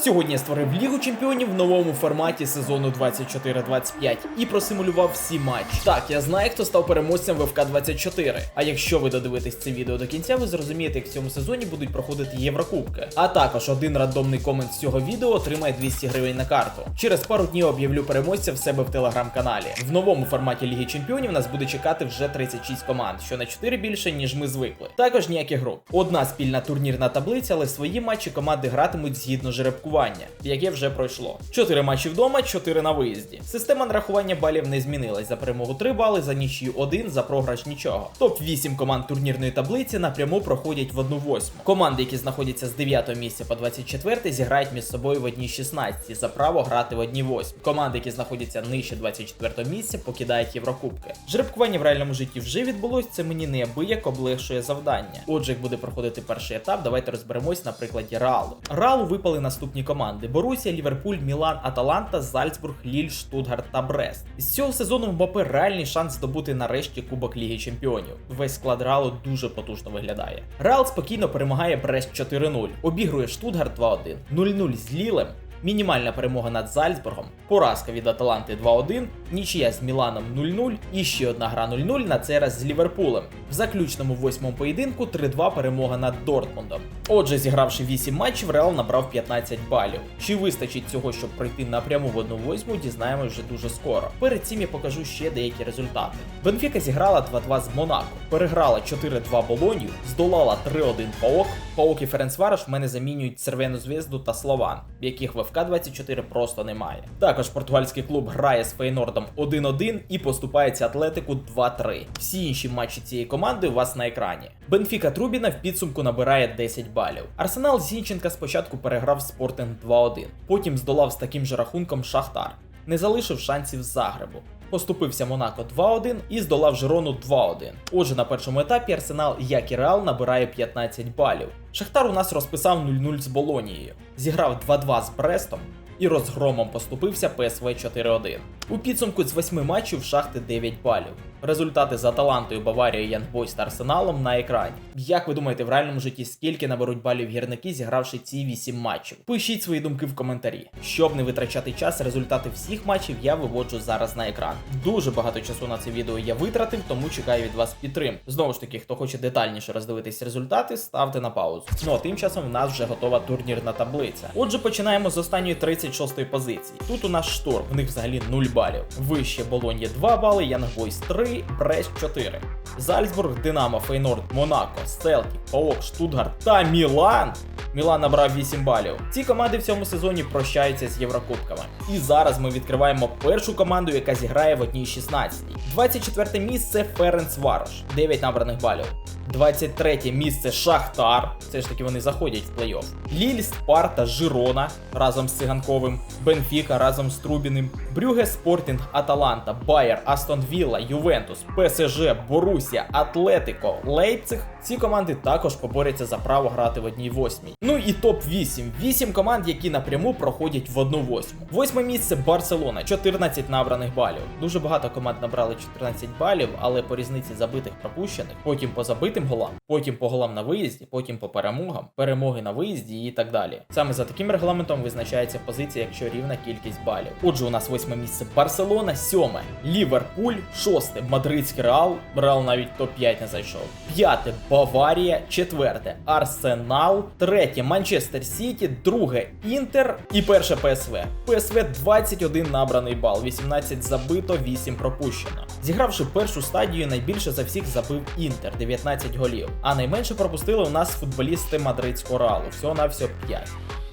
Сьогодні я створив Лігу чемпіонів в новому форматі сезону 24-25 і просимулював всі матчі. Так, я знаю, хто став переможцем в ФК 24. А якщо ви додивитесь це відео до кінця, ви зрозумієте, як в цьому сезоні будуть проходити Єврокубки. А також один рандомний комент з цього відео отримає 200 гривень на карту. Через пару днів об'явлю переможця в себе в телеграм-каналі. В новому форматі Ліги Чемпіонів нас буде чекати вже 36 команд, що на 4 більше, ніж ми звикли. Також ніяких груп. Одна спільна турнірна таблиця, але свої матчі команди гратимуть згідно жеребкування, яке вже пройшло. 4 матчі вдома, 4 на виїзді. Система нарахування балів не змінилась. За перемогу 3 бали, за нічию 1, за програш нічого. Топ 8 команд турнірної таблиці напряму проходять в 1-8. Команди, які знаходяться з 9 місця по 24, зіграють між собою в одній 16 за право грати в одній 8. Команди, які знаходяться нижче 24 місця, покидають Єврокубки. Жеребкування в реальному житті вже відбулось. Це мені неабияк облегшує завдання. Отже, як буде проходити перший етап, давайте розберемось на прикладі Реалу. Реалу випали наступні команди: Борусія, Ліверпуль, Мілан, Аталанта, Зальцбург, Ліль, Штутгарт та Брест. З цього сезону в Мбапе реальний шанс здобути нарешті Кубок Ліги Чемпіонів. Весь склад Реалу дуже потужно виглядає. Реал спокійно перемагає Брест 4-0, обігрує Штутгарт 2-1, 0-0 з Лілем. Мінімальна перемога над Зальцбургом, поразка від Аталанти 2-1, нічия з Міланом 0-0 і ще одна гра 0-0 на цей раз з Ліверпулем. В заключному восьмому поєдинку 3-2 перемога над Дортмундом. Отже, зігравши 8 матчів, Реал набрав 15 балів. Чи вистачить цього, щоб пройти напряму в 1-8, дізнаємось вже дуже скоро. Перед цим я покажу ще деякі результати. Бенфіка зіграла 2-2 з Монако, переграла 4-2 Болонью, здолала 3-1 Паок. Паок і Ференцвараш в мене замінюють Цервену Звезду та Слован, в яких в ФК-24 просто немає. Також португальський клуб грає з Фейнордом 1-1 і поступається Атлетику 2-3. Всі інші матчі цієї команди у вас на екрані. Бенфіка Трубіна в підсумку набирає 10 балів. Арсенал Зінченка спочатку переграв Спортинг 2-1, потім здолав з таким же рахунком Шахтар. Не залишив шансів Загребу. Поступився Монако 2-1 і здолав Жирону 2-1. Отже, на першому етапі Арсенал, як і Реал, набирає 15 балів. Шахтар у нас розписав 0-0 з Болонією, зіграв 2-2 з Брестом і розгромом поступився ПСВ 4-1. У підсумку з 8 матчів шахти 9 балів. Результати з Аталантою, Баварією, Янгбойс та Арсеналом на екрані. Як ви думаєте, в реальному житті скільки наберуть балів гірники, зігравши ці 8 матчів? Пишіть свої думки в коментарі. Щоб не витрачати час, результати всіх матчів я виводжу зараз на екран. Дуже багато часу на це відео я витратив, тому чекаю від вас підтримки. Знову ж таки, хто хоче детальніше роздивитись результати, ставте на паузу. Ну а тим часом в нас вже готова турнірна таблиця. Отже, починаємо з останньої 36-ї позиції. Тут у нас шторм, в них взагалі 0 балів. Вище Болоньє 2 бали, Янгбойс 3, Брест 4. Зальцбург, Динамо, Фейнорд, Монако, Селті, Паок, Штутгарт та Мілан. Мілан набрав 8 балів. Ці команди в цьому сезоні прощаються з Єврокубками. І зараз ми відкриваємо першу команду, яка зіграє в одній 16. 24 місце Ференс Варош, 9 набраних балів. 23 місце Шахтар. Все ж таки вони заходять в плей-офф. Ліль, Спарта, Жирона разом з Циганковим, Бенфіка разом з Трубіним, Брюге Спортінг, Аталанта, Байер, Астон Вілла, Ювентус, ПСЖ, Борусія, Атлетико, Лейпциг. Ці команди також поборються за право грати в одній восьмій. Ну і топ 8. 8 команд, які напряму проходять в одну восьму. Восьме місце Барселона, 14 набраних балів. Дуже багато команд набрали 14 балів, але по різниці забитих пропущених, потім по забитим голам, потім по голам на виїзді, потім по перемогам, перемоги на виїзді і так далі. Саме за таким регламентом визначається позиція, якщо рівна кількість балів. Отже, у нас восьме місце Барселона, сьоме Ліверпуль, шосте Мадридський Реал. Реал навіть топ-5 не зайшов. П'яте Баварія, четверте Арсенал, третє Манчестер Сіті, друге Інтер і перше ПСВ. ПСВ 21 набраний бал, 18 забито, 8 пропущено. Зігравши першу стадію, найбільше за всіх забив Інтер 19 голів. А найменше пропустили у нас футболісти мадридського Ралу, всього на всього 5.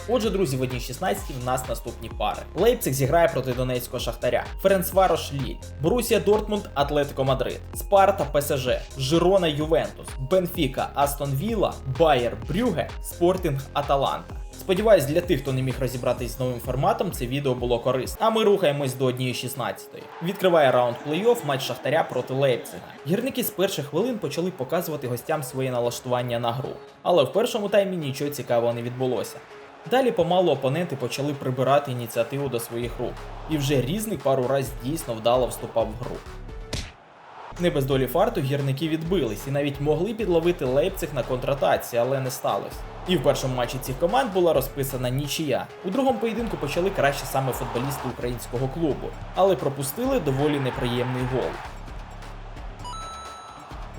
Отже, друзі, в одній 16 в нас наступні пари. Лейпциг зіграє проти Донецького Шахтаря, Ференцварош Ліль, Борусія Дортмунд, Атлетико Мадрид, Спарта ПСЖ, Жирона Ювентус, Бенфіка, Астон Вілла, Байер Брюге, Спортінг Аталанта. Сподіваюсь, для тих, хто не міг розібратись з новим форматом, це відео було корисне. А ми рухаємось до однієї 16 Відкриває раунд плей-офф матч Шахтаря проти Лейпцига. Гірники з перших хвилин почали показувати гостям своє налаштування на гру, але в першому таймі нічого цікавого не відбулося. Далі помалу опоненти почали прибирати ініціативу до своїх рук, і вже різний пару раз дійсно вдало вступав в гру. Не без долі фарту гірники відбились і навіть могли підловити Лейпциг на контратаці, але не сталося. І в першому матчі цих команд була розписана нічия. У другому поєдинку почали краще саме футболісти українського клубу, але пропустили доволі неприємний гол.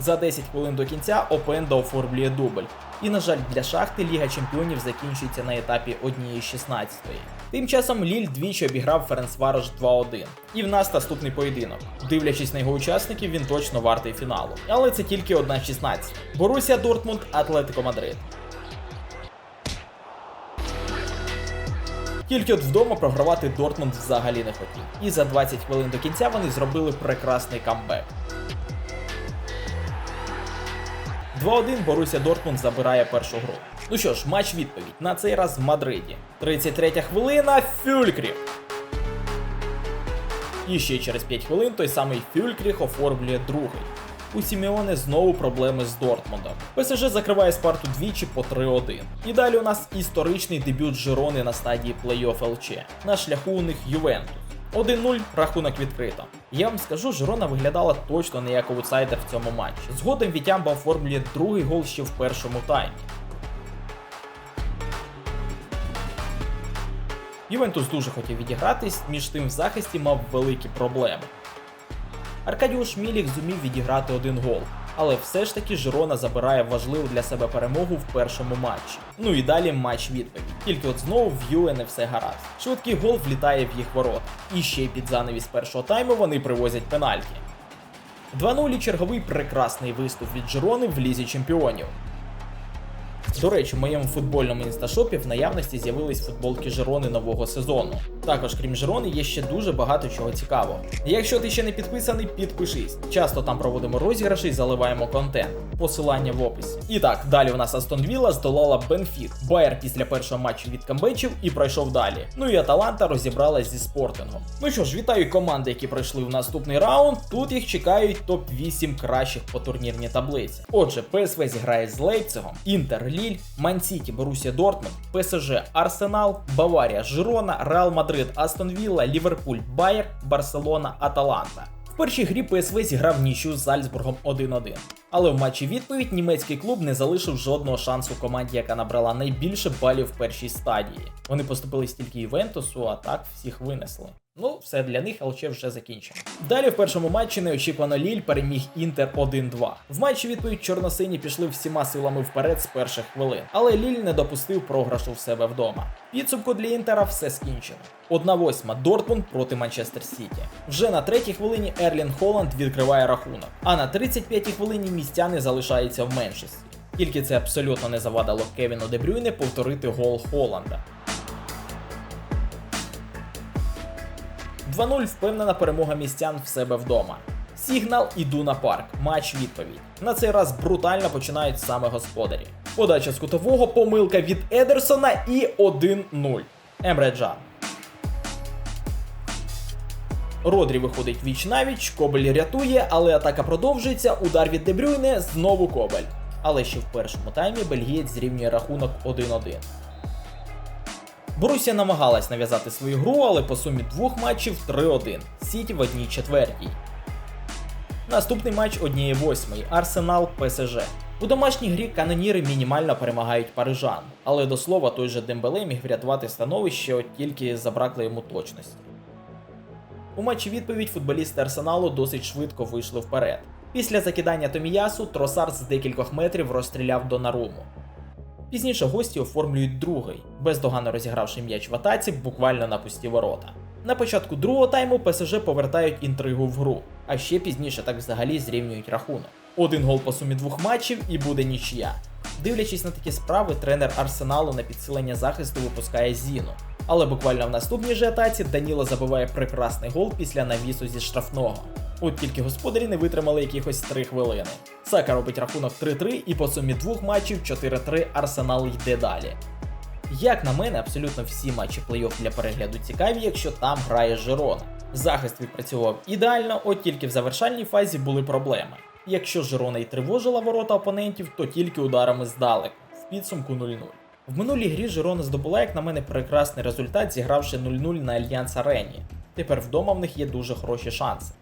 За 10 хвилин до кінця Опенда оформлює дубль. І, на жаль, для шахти Ліга Чемпіонів закінчується на етапі 1-16. Тим часом Ліль двічі обіграв Ференцварош 2-1. І в нас наступний поєдинок. Дивлячись на його учасників, він точно вартий фіналу. Але це тільки 1-16. Борусія Дортмунд, Атлетико Мадрид. Тільки от вдома програвати Дортмунд взагалі не хотів. І за 20 хвилин до кінця вони зробили прекрасний камбек. 2-1 Боруся Дортмунд забирає першу гру. Ну що ж, матч відповідь. На цей раз в Мадриді. 33 хвилина Фюлькріх. І ще через 5 хвилин той самий Фюлькріх оформлює другий. У Сімеоне знову проблеми з Дортмундом. ПСЖ закриває Спарту двічі по 3-1. І далі у нас історичний дебют Жирони на стадії плей-офф ЛЧ. На шляху у них Ювентус. 1-0 рахунок відкрито. Я вам скажу, Жирона виглядала точно не як аутсайдер в цьому матчі. Згодом Вітямба оформлює другий гол ще в першому таймі. Ювентус дуже хотів відігратись, між тим в захисті мав великі проблеми. Аркадіуш Мілік зумів відіграти один гол, але все ж таки Жирона забирає важливу для себе перемогу в першому матчі. Ну і далі матч відповідь. Тільки от знову в Юе не все гаразд. Швидкий гол влітає в їх ворота. І ще й під занавіс першого тайму вони привозять пенальті. 2-0 черговий прекрасний виступ від Жирони в лізі чемпіонів. До речі, в моєму футбольному інсташопі в наявності з'явились футболки Жирони нового сезону. Також, крім Жирони, є ще дуже багато чого цікавого. Якщо ти ще не підписаний, підпишись. Часто там проводимо розіграші і заливаємо контент. Посилання в описі. І так, далі у нас Астон Вілла здолала Бенфік. Байер після першого матчу від камбечів і пройшов далі. Ну і Аталанта розібралась зі спортингом. Ну що ж, вітаю команди, які пройшли в наступний раунд. Тут їх чекають топ-8 кращих по турнірній таблиці. Отже, ПСВ зіграє з Лейпцигом, Інтер Ліль, Мансіті, Борусія Дортмунд, ПСЖ, Арсенал, Баварія, Жирона, Реал Мадрид, Астон Вілла, Ліверпуль, Байер, Барселона, Аталанта. В першій грі ПСВ зіграв нічю з Зальцбургом 1-1. Але в матчі відповідь німецький клуб не залишив жодного шансу команді, яка набрала найбільше балів в першій стадії. Вони поступили стільки Ювентусу, а так всіх винесли. Ну, все для них, ЛЧ вже закінчено. Далі в першому матчі неочікувано Ліль переміг Інтер 1-2. В матчі відповідь чорносині пішли всіма силами вперед з перших хвилин, але Ліль не допустив програшу в себе вдома. Підсумку для Інтера все скінчено. 1-8 Дортмунд проти Манчестер Сіті. Вже на третій хвилині Ерлін Холланд відкриває рахунок, а на 35-й хвилині містяни залишаються в меншості. Тільки це абсолютно не завадило Кевіну Дебрюйне повторити гол Холланда. 2-0 впевнена перемога містян в себе вдома. Сігнал іду на парк. Матч відповідь. На цей раз брутально починають саме господарі. Подача з кутового, помилка від Едерсона і 1-0. Емре Джан. Родрі виходить віч навіч, Кобель рятує, але атака продовжується. Удар від Дебрюйне, знову Кобель. Але ще в першому таймі бельгієць зрівнює рахунок 1-1. Борусія намагалась нав'язати свою гру, але по сумі двох матчів 3-1. Сіті в одній четвертій. Наступний матч однієї восьмої Арсенал ПСЖ. У домашній грі каноніри мінімально перемагають парижан, але до слова той же Дембеле міг врятувати становище, от тільки забракло йому точності. У матчі відповідь футболісти Арсеналу досить швидко вийшли вперед. Після закидання Томіясу Тросар з декількох метрів розстріляв Донаруму. Пізніше гості оформлюють другий, бездоганно розігравши м'яч в атаці буквально на пусті ворота. На початку другого тайму ПСЖ повертають інтригу в гру, а ще пізніше так взагалі зрівнюють рахунок. Один гол по сумі двох матчів і буде нічия. Дивлячись на такі справи, тренер Арсеналу на підсилення захисту випускає Зіну. Але буквально в наступній же атаці Даніло забиває прекрасний гол після навісу зі штрафного. От тільки господарі не витримали якихось 3 хвилини. Сака робить рахунок 3-3 і по сумі двох матчів 4-3 Арсенал йде далі. Як на мене, абсолютно всі матчі плей-офф для перегляду цікаві, якщо там грає Жирона. Захист відпрацював ідеально, от тільки в завершальній фазі були проблеми. Якщо Жирона й тривожила ворота опонентів, то тільки ударами здалеку, в підсумку 0-0. В минулій грі Жирона здобула, як на мене, прекрасний результат, зігравши 0-0 на Альянс Арені. Тепер вдома в них є дуже хороші шанси.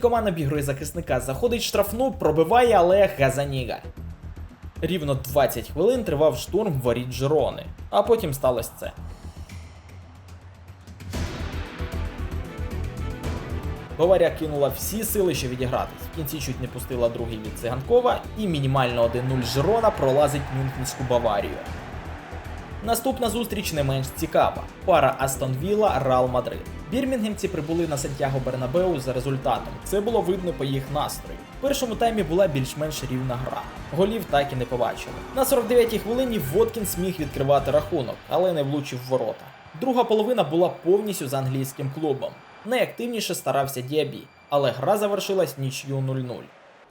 Команда обігрує захисника, заходить штрафну, пробиває, але Газаніга. Рівно 20 хвилин тривав штурм воріт Жирони, а потім сталося це. Баварія кинула всі сили, що відігратись. В кінці чуть не пустила другий від Циганкова, і мінімально 1-0 Жирона пролазить Мюнхенську Баварію. Наступна зустріч не менш цікава. Пара Астон Вілла Реал Мадрид. Бірмінгемці прибули на Сантьяго Бернабеу за результатом. Це було видно по їх настрою. В першому таймі була більш-менш рівна гра. Голів так і не побачили. На 49-й хвилині Воткінс міг відкривати рахунок, але не влучив в ворота. Друга половина була повністю з англійським клубом. Найактивніше старався Діабі, але гра завершилась нічю 0-0.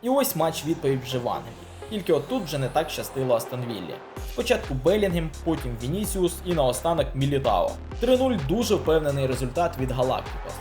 І ось матч відповідь вже в Англії. Тільки отут вже не так щастило Астон Віллі. Спочатку Белінгем, потім Вінісіус і наостанок Мілітао. 3-0 дуже впевнений результат від Галактикос.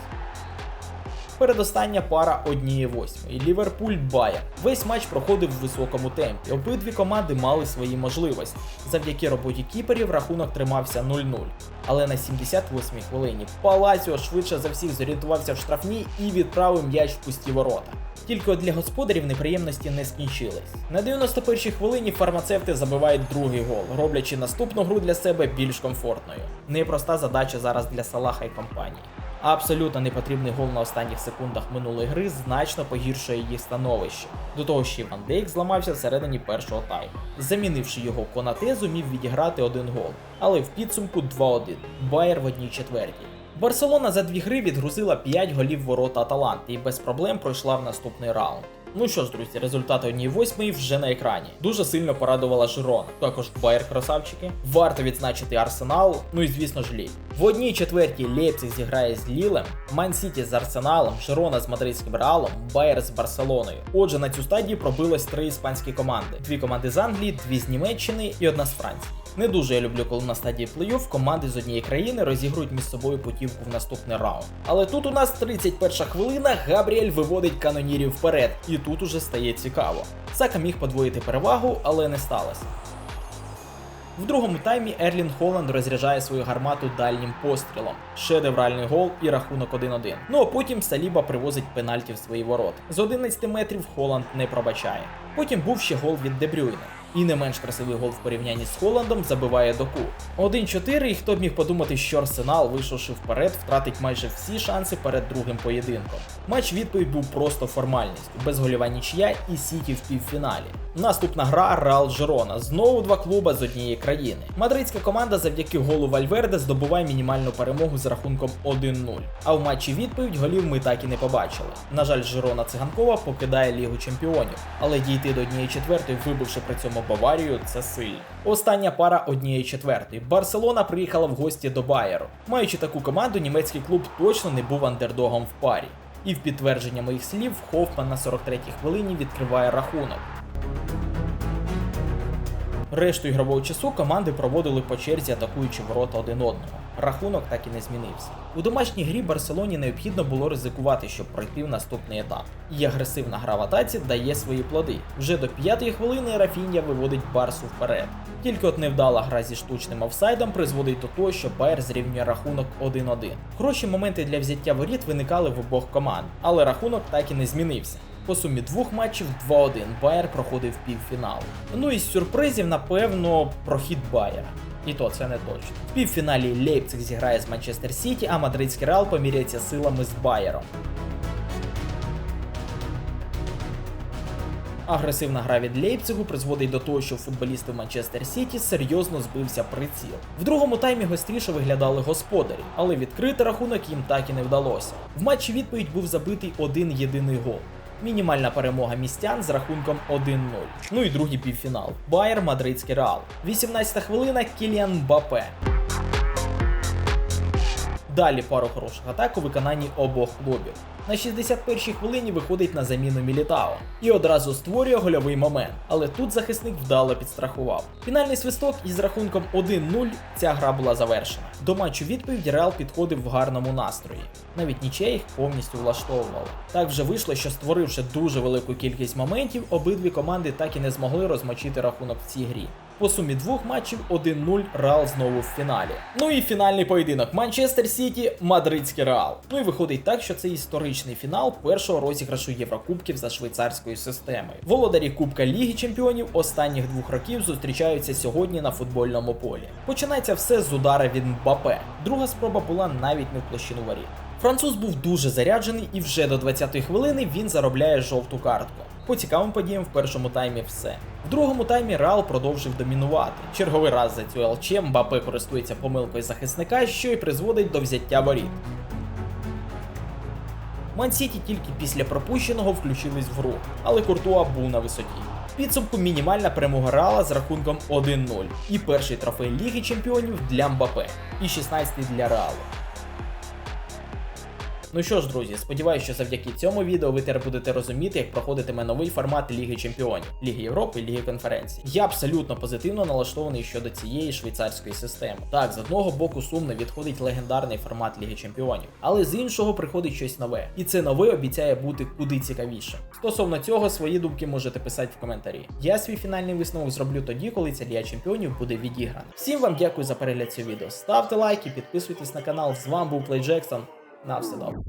Передостання пара 1-8. Ліверпуль Байер. Весь матч проходив в високому темпі. Обидві команди мали свої можливості. Завдяки роботі кіперів рахунок тримався 0-0. Але на 78-й хвилині Паласіо швидше за всіх зорієнтувався в штрафній і відправив м'яч в пусті ворота. Тільки от для господарів неприємності не скінчились. На 91-й хвилині фармацевти забивають другий гол, роблячи наступну гру для себе більш комфортною. Непроста задача зараз для Салаха і компанії. Абсолютно непотрібний гол на останніх секундах минулої гри значно погіршує їх становище. До того ж, Ван Дейк зламався всередині першого тайму. Замінивши його Конате, зумів відіграти один гол, але в підсумку 2-1. Байер в одній четвертій. Барселона за дві гри відгрузила 5 голів ворота Аталанти і без проблем пройшла в наступний раунд. Ну що ж, друзі, результати 1-8 вже на екрані. Дуже сильно порадувала Жирона. Також Байер красавчики. Варто відзначити Арсенал, ну і звісно ж Ліль. В одній четвертій Лейпциг зіграє з Лілем, Ман Сіті з Арсеналом, Жирона з Мадридським Реалом, Байер з Барселоною. Отже, на цю стадію пробилось три іспанські команди: дві команди з Англії, дві з Німеччини і одна з Франції. Не дуже я люблю, коли на стадії плей-офф команди з однієї країни розігрують між собою путівку в наступний раунд. Але тут у нас 31 хвилина, Габріель виводить канонірів вперед, і тут уже стає цікаво. Сака міг подвоїти перевагу, але не сталося. В другому таймі Ерлін Холланд розряджає свою гармату дальнім пострілом. Шедевральний гол і рахунок 1-1. Ну а потім Саліба привозить пенальті в свої ворота. З 11 метрів Холланд не пробачає. Потім був ще гол від Дебрюйна. І не менш красивий гол в порівнянні з Холландом забиває доку. 1-4, і хто б міг подумати, що Арсенал, вийшовши вперед, втратить майже всі шанси перед другим поєдинком. Матч відповідь був просто формальністю, безгольова нічия і Сіті в півфіналі. Наступна гра Реал Жирона. Знову два клуба з однієї країни. Мадридська команда завдяки голу Вальверде здобуває мінімальну перемогу з рахунком 1-0. А в матчі відповідь голів ми так і не побачили. На жаль, Жирона Циганкова покидає Лігу Чемпіонів, але дійти до однієї четвертої, вибивши при цьому Баварію, це сильно. Остання пара однієї четвертої. Барселона приїхала в гості до Байеру. Маючи таку команду, німецький клуб точно не був андердогом в парі. І в підтвердження моїх слів Хофман на 43-й хвилині відкриває рахунок. Решту ігрового часу команди проводили по черзі, атакуючи ворота один одного. Рахунок так і не змінився. У домашній грі Барселоні необхідно було ризикувати, щоб пройти в наступний етап. І агресивна гра в атаці дає свої плоди. Вже до п'ятої хвилини Рафіння виводить Барсу вперед. Тільки от невдала гра зі штучним офсайдом призводить до того, що Байер зрівнює рахунок 1-1. Хороші моменти для взяття воріт виникали в обох команд, але рахунок так і не змінився. По сумі двох матчів 2-1 Байер проходив півфінал. Ну і з сюрпризів, напевно, прохід Байера. І то це не точно. В півфіналі Лейпциг зіграє з Манчестер Сіті, а мадридський Реал поміряється силами з Байером. Агресивна гра від Лейпцигу призводить до того, що футболісти Манчестер Сіті серйозно збився приціл. В другому таймі гостріше виглядали господарі, але відкрити рахунок їм так і не вдалося. В матчі відповідь був забитий один єдиний гол. Мінімальна перемога містян з рахунком 1-0. Ну і другий півфінал. Байер Мадридський Реал. 18 хвилина Кіліан Мбапе. Далі пару хороших атак у виконанні обох клубів. На 61-й хвилині виходить на заміну Мілітао і одразу створює гольовий момент, але тут захисник вдало підстрахував. Фінальний свисток із рахунком 1-0 ця гра була завершена. До матчу відповідь Реал підходив в гарному настрої. Навіть нічия їх повністю влаштовувала. Так вже вийшло, що створивши дуже велику кількість моментів, обидві команди так і не змогли розмочити рахунок в цій грі. По сумі двох матчів 1-0 Реал знову в фіналі. Ну і фінальний поєдинок Манчестер Сіті, Мадридський Реал. Ну і виходить так, що це історичний фінал першого розіграшу Єврокубків за швейцарською системою. Володарі Кубка Ліги Чемпіонів останніх двох років зустрічаються сьогодні на футбольному полі. Починається все з удара від Мбапе. Друга спроба була навіть не в площину воріт. Француз був дуже заряджений, і вже до 20-ї хвилини він заробляє жовту картку. По цікавим подіям в першому таймі все. В другому таймі Реал продовжив домінувати. Черговий раз за цю ЛЧ Мбапе користується помилкою захисника, що й призводить до взяття воріт. Ман-Сіті тільки після пропущеного включились в гру, але Куртуа був на висоті. Підсумку мінімальна перемога Реала з рахунком 1-0. І перший трофей Ліги Чемпіонів для Мбапе, і 16-й для Реалу. Ну що ж, друзі, сподіваюся, що завдяки цьому відео ви тепер будете розуміти, як проходитиме новий формат Ліги Чемпіонів, Ліги Європи, Ліги конференцій. Я абсолютно позитивно налаштований щодо цієї швейцарської системи. Так, з одного боку сумно відходить легендарний формат Ліги Чемпіонів, але з іншого приходить щось нове. І це нове обіцяє бути куди цікавішим. Стосовно цього, свої думки можете писати в коментарі. Я свій фінальний висновок зроблю тоді, коли ця Ліга Чемпіонів буде відіграна. Всім вам дякую за перегляд цього відео. Ставте лайки, підписуйтесь на канал. З вами був Плей Джексон. На все добре.